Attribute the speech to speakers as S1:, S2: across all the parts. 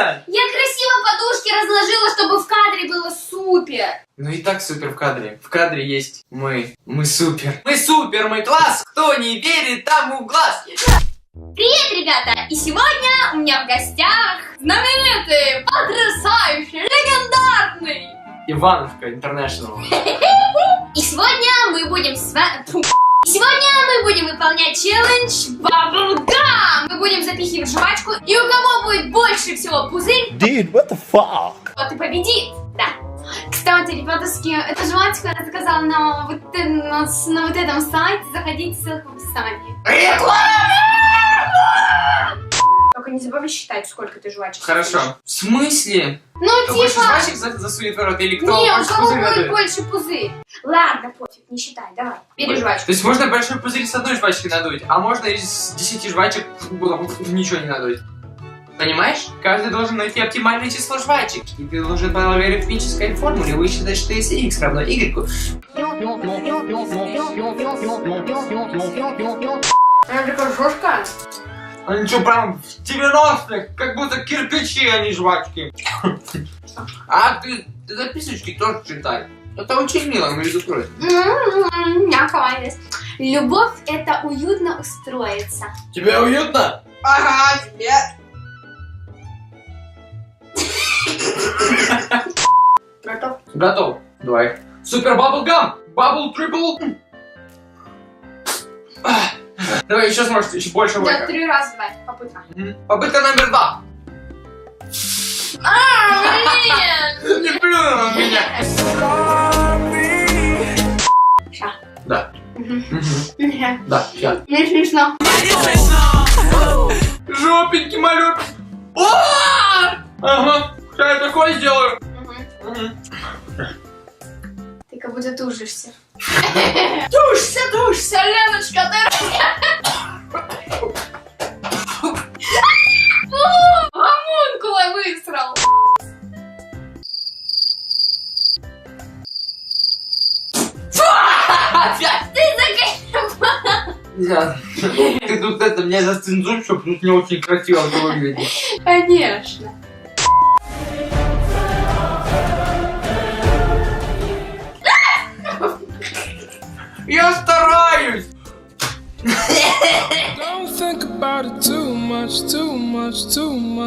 S1: Нормально!
S2: Я красиво подушки разложила, чтобы в кадре было супер.
S1: Ну и так супер в кадре. В кадре есть мы. Мы супер. Мы супер, мы класс! Кто не верит, тому глаз!
S2: Привет, ребята! И сегодня у меня в гостях знаменитый, потрясающий, легендарный.
S1: Ивановка Интернешнл.
S2: И сегодня мы будем с вами... Сегодня мы будем выполнять челлендж Bubblegum! Мы будем запихивать жвачку, и у кого будет больше всего пузырь,
S3: Dude, what the fuck?
S2: тот и победит. Да. Кстати, ребятушки, эту жвачку я заказала на вот, э, на, на вот этом сайте. Заходите, ссылка в описании. Только не забывай считать, сколько ты жвачек.
S1: Хорошо. В смысле?
S2: Ну,
S1: Кто
S2: типа...
S1: жвачек за- засунет в рот или кто
S2: Не, у кого будет больше пузырь. Ладно, пофиг, не считай, давай. Бери жвачку.
S1: То есть можно большой пузырь с одной жвачки надуть, а можно из 10 жвачек ничего не надуть. Понимаешь? Каждый должен найти оптимальное число жвачек. И ты должен по логарифмической формуле высчитать, что если x равно y,
S2: Она такая жесткая.
S1: Они что, прям в 90-х, как будто кирпичи, а не жвачки. А ты, ты записочки тоже читай. Это очень мило, между прочим.
S2: М-м-м, Мягкая есть. Любовь — это уютно устроиться.
S1: Тебе уютно?
S2: Ага, тебе. Готов?
S1: Готов. Давай. Супер бабл гам! Бабл трипл! Давай еще сможешь, еще больше
S2: Да, три раза давай, попытка.
S1: Мгм. Попытка номер два.
S2: А, блин!
S1: Не плюнь на меня.
S2: Ща.
S1: Да.
S2: Мгм.
S1: Мгм.
S2: Мгм.
S1: Да.
S2: Мне смешно.
S1: Жопенький малек. Ага. Сейчас я такое сделаю.
S2: Мгм.
S1: Мгм.
S2: Ты как будто тужишься. Тушься, тушься, Леночка, ты... Гомункула высрал. Ты закрепил.
S1: Я- Ты тут это, мне зацензурь, чтобы тут не очень красиво выглядит.
S2: Конечно.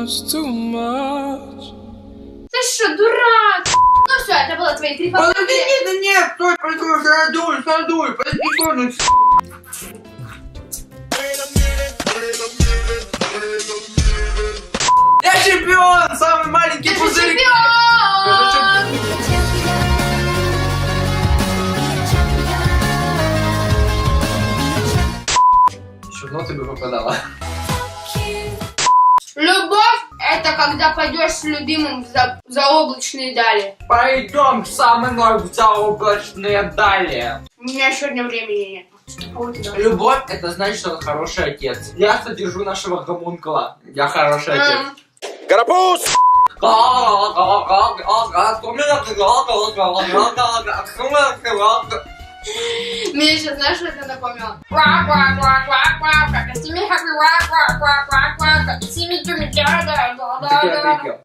S4: Much, too much.
S2: Ты что, дурак? Ну все, это было твои три
S1: Подожди,
S2: попытки.
S1: нет, нет, стой, подожди, надуй, надуй, подожди. Я чемпион, самый маленький
S2: Ты
S1: пузырь.
S2: чемпион!
S1: Еще в ноты бы попадала.
S2: Это когда пойдешь с любимым за, заоблачные дали.
S1: Пойдем со мной в заоблачные дали.
S2: У меня сегодня времени нет. А?
S1: Любовь это значит, что он хороший отец. Я содержу нашего гомункула. Я хороший отец.
S3: Карапуз!
S2: Мне сейчас, знаешь, что это напомнило? Ква ква ква ква ква как семи хаки ква ква ква ква ква как семи туми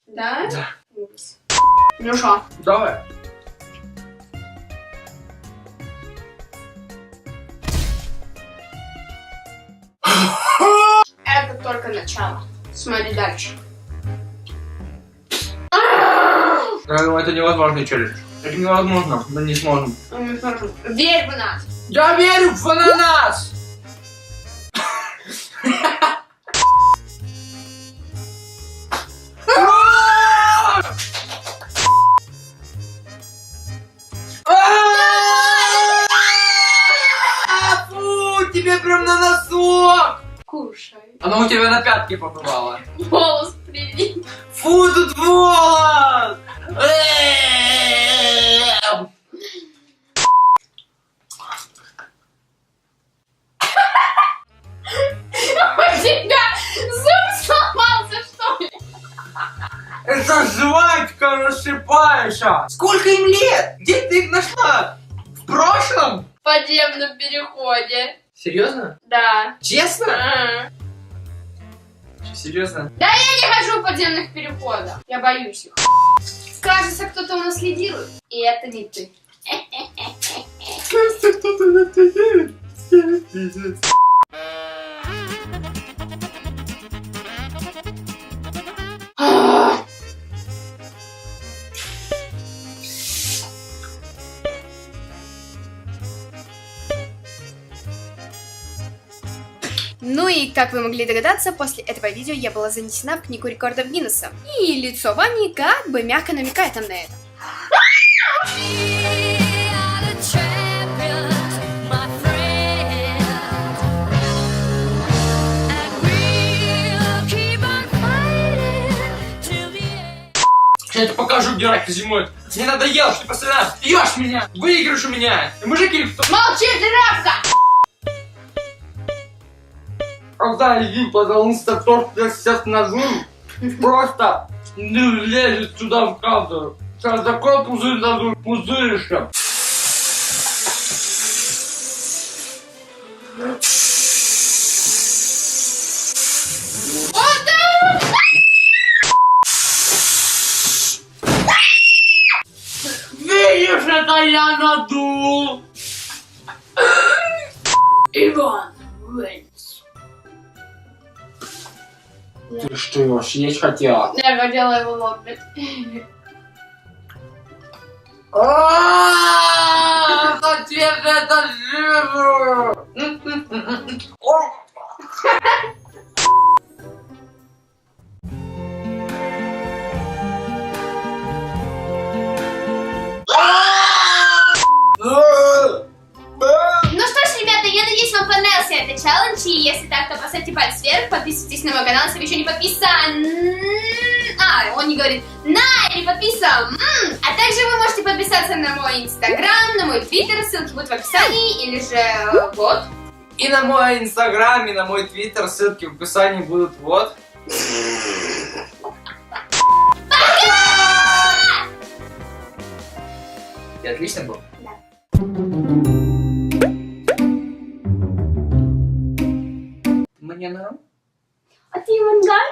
S2: да. Ну что?
S1: Давай.
S2: Это только начало. Смотри дальше.
S1: Думаю, это невозможный челлендж. Это невозможно, мы не сможем.
S2: Хорошо. Верь в нас.
S1: Я верю в ананас! Фу, тебе прям на носок!
S2: Кушай.
S1: Оно у тебя на пятке побывало.
S2: Волос привить.
S1: Фу, тут волос! Эм.
S2: У тебя зуб сломался, что ли?
S1: Это жвачка рассыпаешься! Сколько им лет? Где ты их нашла? В прошлом?
S2: В подземном переходе.
S1: Серьезно?
S2: Да.
S1: Честно?
S2: А.
S1: Серьезно?
S2: Я не хожу в подземных переходах. Я боюсь их. Кажется, кто-то у нас лидирует. И это не ты.
S5: Ну и, как вы могли догадаться, после этого видео я была занесена в книгу рекордов Гиннесса. И лицо Вани как бы мягко намекает нам на это.
S1: Я тебе покажу, где раки зимуют. Мне надоело, что ты постоянно пьешь меня, выигрыш у меня. И мужик или кто?
S2: Молчи, тряпка!
S1: Когда иди, пожалуйста, то, что я сейчас нажму, просто не лезет сюда в кадр. Сейчас такой пузырь дадут, пузыришься. Видишь, это я надул.
S2: Иван, Вэнс.
S1: Ты что, съесть хотела?
S2: Я хотела его лопнуть.
S1: Зачем ты это делаешь?
S2: Ну что ж, ребята, я надеюсь, вам понравился этот челлендж. И если так, то поставьте палец вверх, подписывайтесь на мой канал, если вы еще не подписан. А, он не говорит на или подписан. А также вы можете подписаться на мой инстаграм, на мой твиттер, ссылки будут в описании, или же вот.
S1: И на мой инстаграм, и на мой твиттер, ссылки в описании будут вот. И отлично был? Мне
S2: А ты мангал?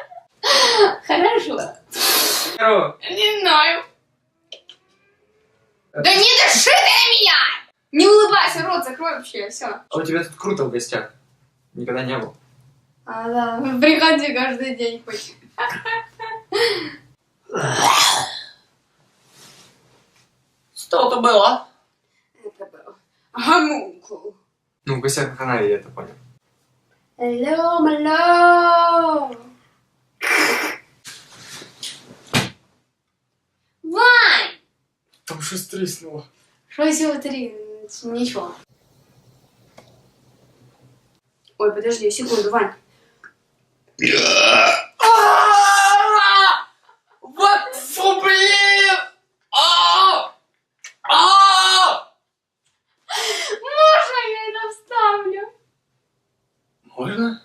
S2: Хорошо.
S1: Здорово.
S2: Не знаю. Да не дыши ты на меня! Не улыбайся, рот закрой вообще, все.
S1: А у тебя тут круто в гостях. Никогда не был.
S2: А, да, приходи каждый день хоть.
S1: Что это было?
S2: Это был гомункул.
S1: Ну, в гостях на канале я это понял.
S2: Hello, hello. Вань!
S1: Что стреснуло?
S2: Что всего три? Ничего. Ой, подожди, секунду, Вань.
S1: Вот, фу, блин! А! А!
S2: Можно я это вставлю?
S1: Можно?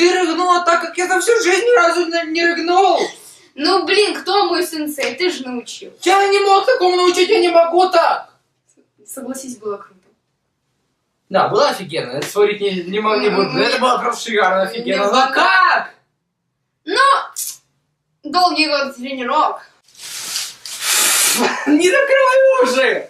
S1: Ты рыгнула так, как я за всю жизнь ни разу не рыгнул!
S2: Ну, блин, кто мой сенсей? Ты же научил.
S1: Я не мог такому научить, я не могу так!
S2: Согласись, было круто.
S1: Да, было офигенно, это спорить не, не, могу, не буду. Это было просто шикарно, офигенно.
S2: Не
S1: Но как?
S2: Долгий год тренировок.
S1: Не закрывай уши!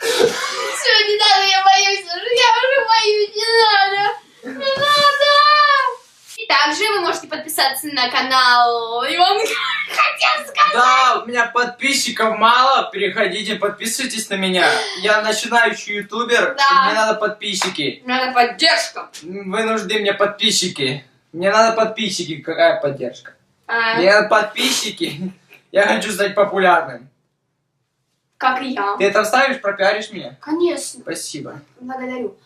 S2: Все, не надо, я боюсь уже, я уже боюсь, не надо. Не надо. И также вы можете подписаться на канал Иван хотел сказать.
S1: Да, у меня подписчиков мало, переходите, подписывайтесь на меня. Я начинающий ютубер,
S2: Да.
S1: и мне надо подписчики.
S2: Надо поддержка.
S1: Вы нужны мне подписчики. Мне надо подписчики, какая поддержка?
S2: А,
S1: Мне надо подписчики. Я хочу стать популярным.
S2: как и я.
S1: Ты это вставишь, пропиаришь меня?
S2: Конечно,
S1: Спасибо.
S2: благодарю.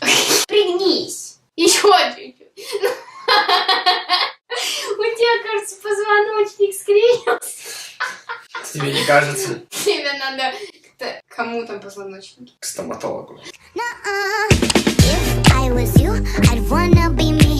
S2: Пригнись. Еще чуть-чуть. У тебя, кажется, позвоночник скривился.
S1: Тебе не кажется?
S2: Тебе надо к- кому там позвоночник?
S1: К стоматологу.
S6: If I was you, I'd wanna be me.